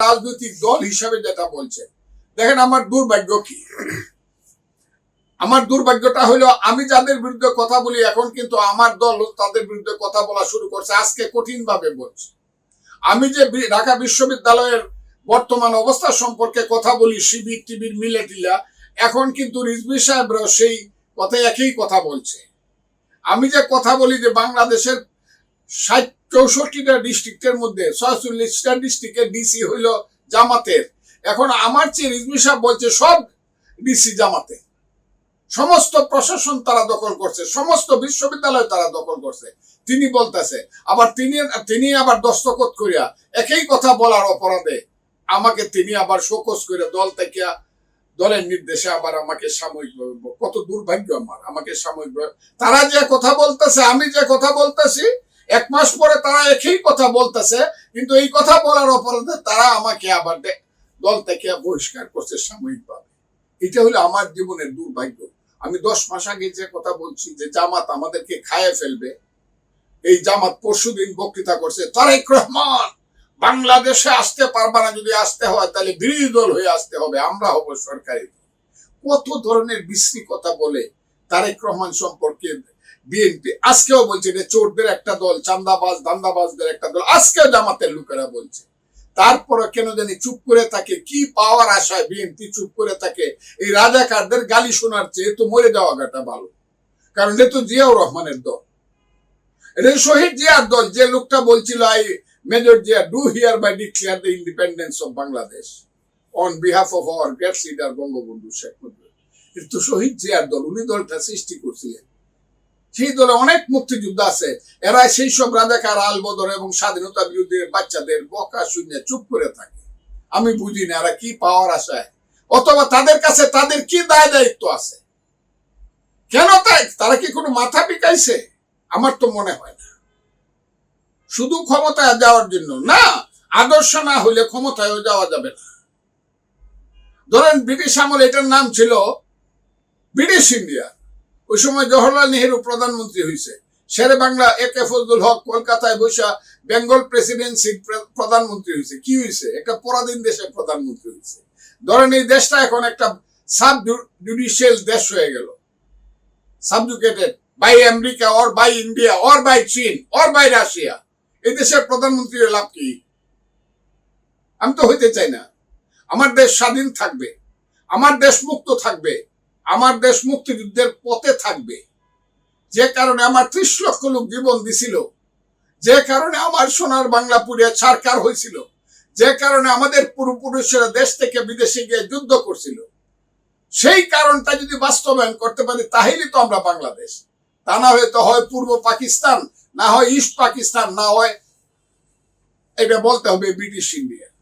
রাজনৈতিক দল হিসাবে যেটা বলছে। দেখেন আমার দুর্ভাগ্য কি? আমার দুর্ভাগ্যটা হলো আমি যাদের বিরুদ্ধে কথা বলি, এখন কিন্তু আমার দল তাদের বিরুদ্ধে কথা বলা শুরু করছে, আজকে কঠিন ভাবে বলছে। আমি যে ঢাকা বিশ্ববিদ্যালয়ের বর্তমান অবস্থা সম্পর্কে কথা বলি, শিবির টিবির মিলেটিলা, এখন কিন্তু রিজবি সাহেবরাও সেই কথাই একই কথা বলছে। আমি যে কথা বলি যে বাংলাদেশের ষাট চৌষট্টিটা ডিস্ট্রিক্টের মধ্যে, ছয়চল্লিশটা ডিস্ট্রিক্টের ডিসি হইল জামাতের। এখন আমার চেয়ে রিজবি সাহেব বলছে, সব ডিসি জামাতে। সমস্ত প্রশাসন তারা দখল করছে, সমস্ত বিশ্ববিদ্যালয় তারা দখল করছে। তিনি বলতেছে, আবার তিনি তিনি আবার দস্তখত করিয়া একই কথা বলার অপরাধে আমাকে তিনি আবার শোকস করে দল থেকে দলের নির্দেশে আবার আমাকে সাময়িক কত দুর্ভাগ্য আমার, আমাকে সাময়িক তারা যে কথা বলতেছে, আমি যে কথা বলতেছি এক মাস পরে তারা একই কথা বলতেছে, কিন্তু এই কথা বলার অপরাধে তারা আমাকে আবার দল থেকে বহিষ্কার করছে সাময়িকভাবে। এটা হলো আমার জীবনের দুর্ভাগ্য। আমি দশ মাস আগে যে কথা বলছি যে জামাত আমাদেরকে খায় ফেলবে, এই জামাত পরশুদিন বক্তৃতা করছে, তারেক রহমান, বাংলাদেশে আসতে পারবা না, যদি আসতে হয় তাহলে বিরোধী দল হয়ে আসতে হবে, আমরা হব সরকারি কত ধরনের বিশ্রী কথা বলে তারেক রহমান সম্পর্কে বিএনপি। আজকেও বলছে যে চোরদের একটা দল, চান্দাবাজ, দান্দাবাজদের একটা দল। আজকেও জামাতের লোকেরা বলছে। তারপরে কেন জানি চুপ করে থাকে, কি পাওয়ার আশায় বিএনপি চুপ করে থাকে, এই রাজাকারদের গালি শোনার চেয়ে তো মরে যাওয়া গাটা ভালো। কারণ এটা তো জিয়াউর রহমানের দল। এটা শহীদ জিয়ার দল, যে লোকটা বলছিল, I, major Zia, do hereby declare the independence of Bangladesh on behalf of our great leader Bangabandhu Sheikh Mujibur কিন্তু শহীদ জিয়ার দল, উনি দলটা সৃষ্টি করছিলেন। সেই দলে অনেক মুক্তিযোদ্ধা আছে। এরা সেই সব রাজাকার, আলবদর এবং স্বাধীনতা বিরোধী বাচ্চাদের বকা শূন্য চুপ করে থাকে। আমি বুঝি না, এরা কি পাওয়ার আশায়? অথবা তাদের কাছে তাদের কি দায় দায়িত্ব আছে? কেন তাই? তারা কি কোনো মাথা পিকাইছে? আমার তো মনে হয় না। শুধু ক্ষমতায় যাওয়ার জন্য না, আদর্শ না হলে ক্ষমতায় যাওয়া যাবে না। ধরেন ব্রিটিশ আমল এটার নাম ছিল ব্রিটিশ ইন্ডিয়া। ওই সময় জওহরলাল নেহেরু প্রধানমন্ত্রী হয়েছে শেরে বাংলা এ কে ফজলুল হক কলকাতায় বসা বেঙ্গল প্রেসিডেন্সি প্রধানমন্ত্রী হয়েছে কি হয়েছে একটা পরাধীন দেশে প্রধানমন্ত্রী হয়েছে ধরেন এই দেশটা এখন একটা সাব জুডিশিয়াল দেশ হয়ে গেল। Subjugated by America or by India or by চীন অর বাই রাশিয়া। এই দেশের প্রধানমন্ত্রীর লাভ কি? আমি তো হইতে চাই না। আমার দেশ স্বাধীন থাকবে। আমার দেশ মুক্ত থাকবে। আমার দেশ মুক্তিযুদ্ধের পথে থাকবে। যে কারণে আমার ত্রিশ লক্ষ লোক জীবন দিছিল। যে কারণে আমার সোনার বাংলা পুড়িয়া ছাড়কার হয়েছিল। যে কারণে আমাদের পূর্বপুরুষেরা দেশ থেকে বিদেশে গিয়ে যুদ্ধ করছিল। সেই কারণটা যদি বাস্তবায়ন করতে পারি, তাহলেই তো আমরা বাংলাদেশ। তা না হলে তো হয় পূর্ব পাকিস্তান, না হয় ইস্ট পাকিস্তান, না হয়, এটা বলতে হবে ব্রিটিশ ইন্ডিয়া।